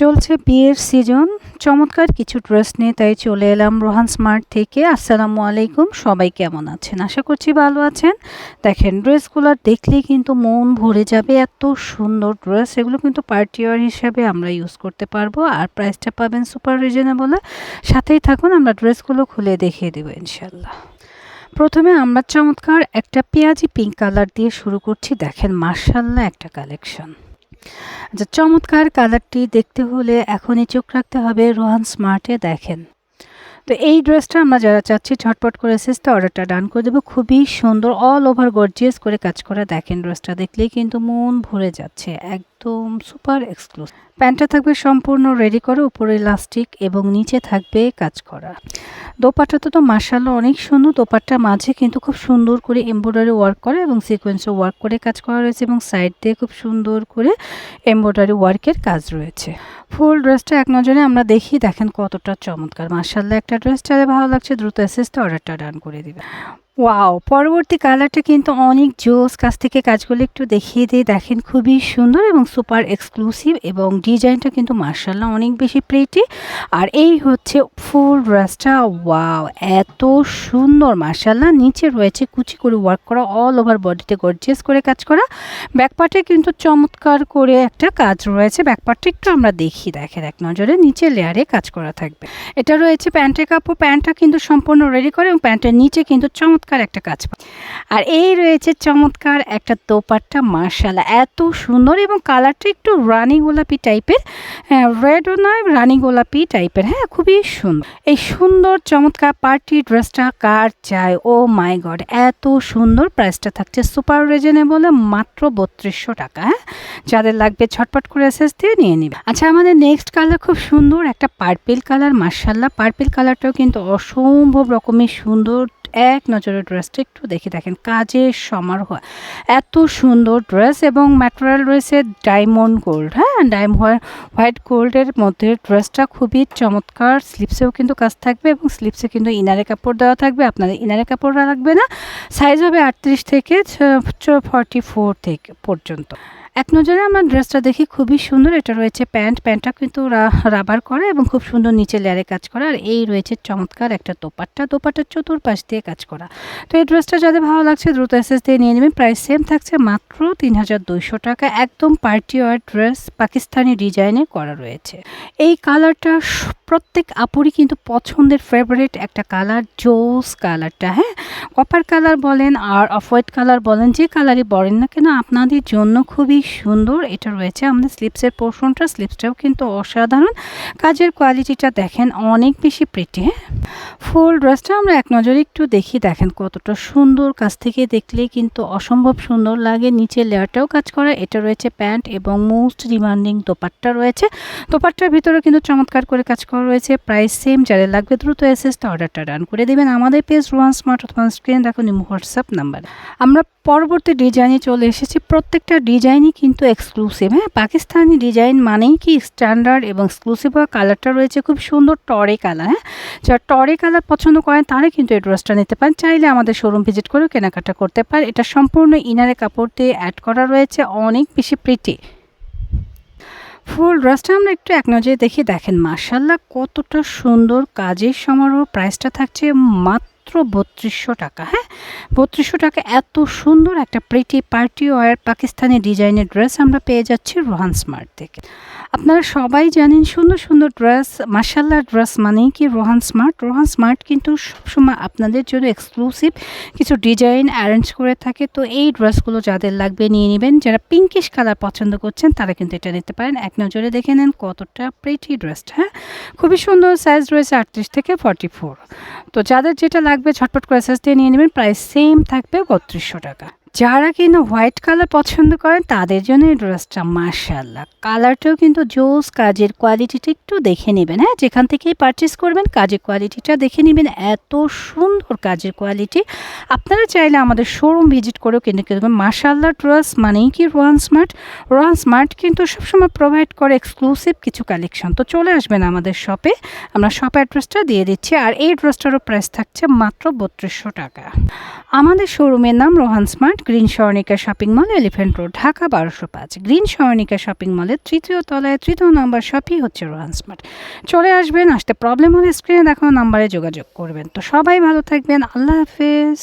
চলছে বিয়ের সিজন চমৎকার কিছু ড্রেস নিয়ে তাই চলে এলাম রোহান স্মার্ট থেকে। আসসালামু আলাইকুম, সবাই কেমন আছেন? আশা করছি ভালো আছেন। দেখেন ড্রেসগুলো দেখলেই কিন্তু মন ভরে যাবে। এত সুন্দর ড্রেস এগুলো কিন্তু পার্টি ওয়ার হিসাবে আমরা ইউজ করতে পারব। আর প্রাইসটা পাবেন সুপার রিজনেবলে সাথেই থাকুন, আমরা ড্রেসগুলো খুলে দেখিয়ে দেবো ইনশাল্লাহ প্রথমে আমরা চমৎকার একটা পেঁয়াজি পিঙ্ক কালার দিয়ে শুরু করছি। দেখেন মার্শাল্লাহ একটা কালেকশন আচ্ছা চমৎকার কালারটি দেখতে হলে এখনই চোখ রাখতে হবে। রোহান স্মার্টে দেখেন। তো এই ড্রেসটা আমরা যারা চাচ্ছি ঝটপট করে সিস্তে অর্ডারটা ডান করে দেবো। খুবই সুন্দর অল ওভার গর্জিয়াস করে কাজ করা দেখেন ড্রেসটা। দেখলেই কিন্তু মন ভরে যাচ্ছে। একদম সুপার এক্সক্লুসিভ প্যান্টটা থাকবে সম্পূর্ণ রেডি করা, উপরে ইলাস্টিক এবং নিচে থাকবে কাজ করা। দোপাট্টাটা তো মার্শাল্লা অনেক সুন্দর। দোপাট্টার মাঝে কিন্তু খুব সুন্দর করে এমব্রয়ডারি ওয়ার্ক করে এবং সিকোয়েন্সও ওয়ার্ক করে কাজ করা রয়েছে এবং সাইড দিয়ে খুব সুন্দর করে এমব্রয়ডারি ওয়ার্কের কাজ রয়েছে। ফুল ড্রেসটা এক নজরে আমরা দেখি, দেখেন কতটা চমৎকার। মার্শাল্লা একটা ড্রেস চালে ভালো লাগছে, দ্রুত এসেসতে অর্ডারটা ডান করে দিবে ওয়াও পরবর্তী কালারটা কিন্তু অনেক জোস। কাছ থেকে কাজগুলো একটু দেখিয়ে দিয়ে দেখেন, খুবই সুন্দর এবং সুপার এক্সক্লুসিভ এবং ডিজাইনটা কিন্তু মার্শাল্লাহ অনেক বেশি প্রেটি আর এই হচ্ছে ফুল ড্রেসটা ওয়াও এত সুন্দর মার্শাল্লাহ নিচে রয়েছে কুচি করে ওয়ার্ক করা অল ওভার বডিতে গর্জিয়াস করে কাজ করা। ব্যাকপার্টে কিন্তু চমৎকার করে একটা কাজ রয়েছে। ব্যাকপার্টটা একটু আমরা দেখি, দেখেন এক নজরে। নিচে লেয়ারে কাজ করা থাকবে। এটা রয়েছে প্যান্টের কাপড়। প্যান্টটা কিন্তু সম্পূর্ণ রেডি করে এবং প্যান্টের নিচে কিন্তু চমৎকার একটা কাজ আর এই রয়েছে চমৎকার একটা দোপাট্টা মার্শালা এত সুন্দর এবং কালারটা একটু রানি গোলাপি টাইপের রেডও নয়, রানি গোলাপি টাইপের হ্যাঁ খুবই সুন্দর। এই সুন্দর চমৎকার পার্টি ড্রেসটা কার চায় ও মাই গড, এত সুন্দর প্রাইসটা থাকছে সুপার রিজনেবলে মাত্র বত্রিশশো টাকা হ্যাঁ? যাদের লাগবে ছটপট করে এসেস দিয়ে নিয়ে নিবে। আচ্ছা আমাদের নেক্সট কালার খুব সুন্দর, একটা পার্পেল কালার মার্শাল্লাহ পার্পেল কালারটাও কিন্তু অসম্ভব রকমের সুন্দর এক নজরে ড্রেসটা একটু দেখে দেখেন, কাজের সমারোহ। এত সুন্দর ড্রেস এবং ম্যাটেরিয়াল রয়েছে ডায়মন্ড গোল্ড হ্যাঁ? ডায়ম হোয়াইট গোল্ডের মধ্যে ড্রেসটা খুবই চমৎকার। স্লিপসেও কিন্তু কাজ থাকবে এবং স্লিপসে কিন্তু ইনারে কাপড় দেওয়া থাকবে। আপনাদের ইনারে কাপড় লাগবে না। সাইজ হবে আটত্রিশ থেকে ফর্টি ফোর থেকে পর্যন্ত। এক নজরে আমার ড্রেসটা দেখি, খুবই সুন্দর। এটা রয়েছে প্যান্ট। প্যান্টটা কিন্তু রাবার করা এবং খুব সুন্দর নিচে লেয়ারে কাজ করা। আর এই রয়েছে চমৎকার একটা দোপাট্টা। দোপাট্টার চতুর্পাশ দিয়ে কাজ করা। তো এই ড্রেসটা যাদের ভালো লাগছে, দ্রুত এসএস দিয়ে নিয়ে নেবেন। প্রাইস সেম থাকছে মাত্র তিন হাজার দুইশো টাকা। একদম পার্টি ওয়ার ড্রেস, পাকিস্তানি ডিজাইনে করা রয়েছে। এই কালারটা প্রত্যেক আপুরই কিন্তু পছন্দের ফেভারিট একটা কালার, জোস কালারটা হ্যাঁ? কপার কালার বলেন আর অফ হোয়াইট কালার বলেন, যে কালারই বলেন না কেন, আপনাদের জন্য খুবই সুন্দর, এটা রয়েছে আমাদের স্লিপসের পোর্শনটা স্লিপসটাও কিন্তু অসাধারণ। কাজের কোয়ালিটিটা দেখেন অনেক বেশি প্রেটি হ্যাঁ? ফুল ড্রেসটা আমরা এক নজরে একটু দেখি। দেখেন কতটা সুন্দর কাছ থেকে দেখলে কিন্তু অসম্ভব সুন্দর লাগে। নিচে লেয়ারটাও কাজ করা। এটা রয়েছে প্যান্ট এবং মোস্ট ডিমান্ডিং দোপাট্টা রয়েছে। দোপাট্টার ভিতরে কিন্তু চমৎকার করে কাজ করা রয়েছে। প্রাইস সেম যাদের লাগবে দ্রুত এসএসটা অর্ডারটা ডান করে দেবেন। আমাদের পেজ রোয়ান স্মার্ট অথবা স্ক্রিন দেখুন হোয়াটসঅ্যাপ নাম্বার আমরা পরবর্তী ডিজাইনে চলে এসেছি। প্রত্যেকটা ডিজাইনই কিন্তু এক্সক্লুসিভ হ্যাঁ? পাকিস্তানি ডিজাইন মানেই কি স্ট্যান্ডার্ড এবং এক্সক্লুসিভ হওয়া কালারটা রয়েছে খুব সুন্দর টরে কালার হ্যাঁ? যারা টরে কালার পছন্দ করেন তারা কিন্তু এই ড্রেসটা নিতে পারেন। চাইলে আমাদের শোরুম ভিজিট করেও কেনাকাটা করতে পারে এটা সম্পূর্ণ ইনারে কাপড় দিয়ে অ্যাড করা রয়েছে, অনেক বেশি প্রিটি ফুল ড্রেসটা আমরা একটু এক নজরে দেখি দেখেন। মার্শাল্লাহ কতটা সুন্দর কাজের সমারোহ। প্রাইসটা থাকছে মাত্র বত্রিশশো টাকা হ্যাঁ? বত্রিশশো টাকা এত সুন্দর একটা প্রিটি পার্টি ওয়ার পাকিস্তানি ডিজাইনের ড্রেস আমরা পেয়ে যাচ্ছি রোহান স্মার্ট থেকে। আপনারা সবাই জানেন সুন্দর সুন্দর ড্রেস মার্শাল্লাহ ড্রেস মানেই কি রোহান স্মার্ট রোহান স্মার্ট কিন্তু সবসময় আপনাদের জন্য এক্সক্লুসিভ কিছু ডিজাইন অ্যারেঞ্জ করে থাকে। তো এই ড্রেসগুলো যাদের লাগবে নিয়ে নেবেন। যারা পিঙ্কিশ কালার পছন্দ করছেন, তারা কিন্তু এটা নিতে পারেন। এক নজরে দেখে নেন কতটা প্রেটি ড্রেসটা হ্যাঁ? খুবই সুন্দর সাইজ রয়েছে আটত্রিশ থেকে ফর্টি ফোর তো যাদের যেটা লাগবে ঝটপট করে দিয়ে নিয়ে নেবেন প্রায় সেম থাকবে বত্রিশশো টাকা। যারা কিন্তু হোয়াইট কালার পছন্দ করেন, তাদের জন্য এই ড্রেসটা মার্শাল্লাহ কালারটাও কিন্তু জোস, কাজের কোয়ালিটিটা একটু দেখে নেবেন হ্যাঁ? যেখান থেকেই পারচেস করবেন, কাজের কোয়ালিটিটা দেখে নেবেন। এত সুন্দর কাজের কোয়ালিটি আপনারা চাইলে আমাদের শোরুম ভিজিট করেও কিনে কিনবেন মার্শাল্লাহ ড্রেস মানেই কি? রোহান স্মার্ট রোয়ান স্মার্ট কিন্তু সবসময় প্রোভাইড করে এক্সক্লুসিভ কিছু কালেকশন তো চলে আসবেন আমাদের শপে আমরা শপ অ্যাড্রেসটা দিয়ে দিচ্ছি। আর এই ড্রেসটারও প্রাইস থাকছে মাত্র বত্রিশশো টাকা। আমাদের শোরুমের নাম Rohan smart green Swarnika shopping mall elephant road, Dhaka, বারোশো পাঁচ। গ্রিন স্বর্ণিকা শপিং মলের তৃতীয় তলায় তৃতীয় নম্বর শপই হচ্ছে রোহান স্মার্ট। চলে আসবেন, আসতে প্রবলেম হলে স্ক্রিনে দেখানো, নাম্বারে যোগাযোগ করবেন। তো সবাই ভালো থাকবেন, আল্লাহ হাফেজ।